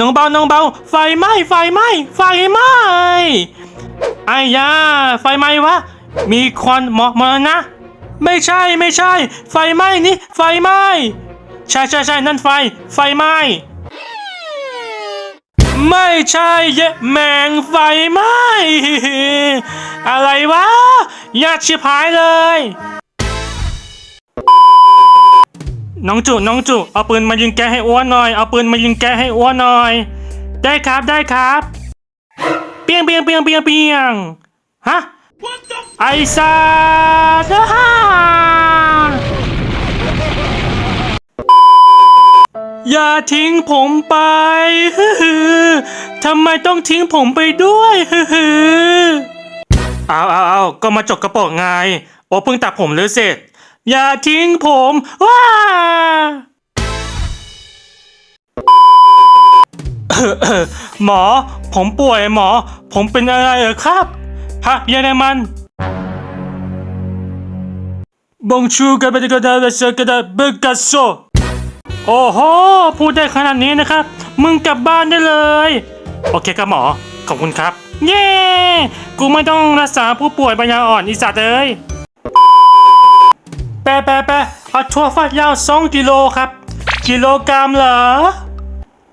น้องเบาน้องเบาไฟไหม้ไฟไหม้ไฟไหม้ไอ้ยาไฟไหม้วะ มีควันหมอกมาแล้วนะ ไม่ใช่ไม่ใช่ ไฟไหม้นี่ไฟไหม้ใช่ใช่ใช่นั่นไฟ ไฟไหม้ไม่ใช่เยแมงไฟไหม้อะไรวะยากชิบหายเลย น้องจุน้องจุเอาปืนมายิงแกให้อ้วนหน่อยเอาปืนมายิงแกให้อ้วนหน่อย ได้ครับได้ครับ เปียงเปียงเปียงเปียงเปียงฮะไอสัตว์ฮ่าอย่าทิ้งผมไปทำไมต้องทิ้งผมไปด้วยเอาเอาเอาก็มาจกกระโปรงไงโอ้เพิ่งตัดผมเลยเสร็จ อย่าทิ้งผมว้าหมอ ผมป่วยหมอ ผมเป็นอะไรเหรอครับฮะเยอรมันบงชูกับเบกาดาเซกาดาเบกัสโซโอ้โหพูดได้ขนาดนี้นะครับ มึงกลับบ้านได้เลย โอเคครับหมอ ขอบคุณครับ เย้ กูไม่ต้องรักษาผู้ป่วยปัญญาอ่อนอีสัตว์เอ้ย แปะแปะแปะเอาถั่วฝักยาวสองกิโลครับ กิโลกรัมเหรอ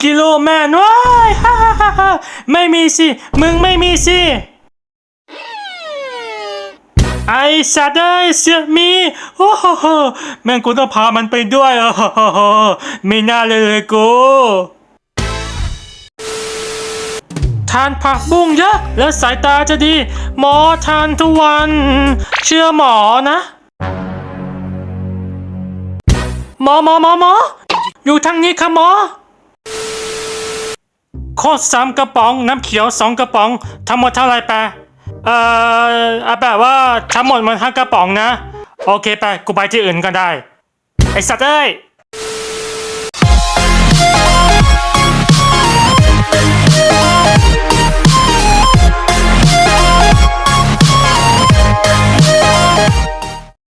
กิโลแมนว้ายฮ่าฮ่าฮ่าฮ่าไม่มีสิ มึงไม่มีสิ ไอสัตว์เอ้ยเสือกมี โอ้โหแม่งกูต้องพามันไปด้วยโอ้โหไม่น่าเลยเลยกูทานผักบุ้งเยอะ แล้วสายตาจะดี หมอทานทุกวัน เชื่อหมอนะ มอหมอหมอหมออยู่ทางนี้ค่ะหมอโคตรสามกระป๋อง น้ำเขียวสองกระป๋องทั้งหมดเท่าไรแปะเอ่อเอาแบบว่าทั้งหมดมันห้ากระป๋องนะ โอเคไปกูไปที่อื่นก็ได้ ไอสัตว์เอ้ย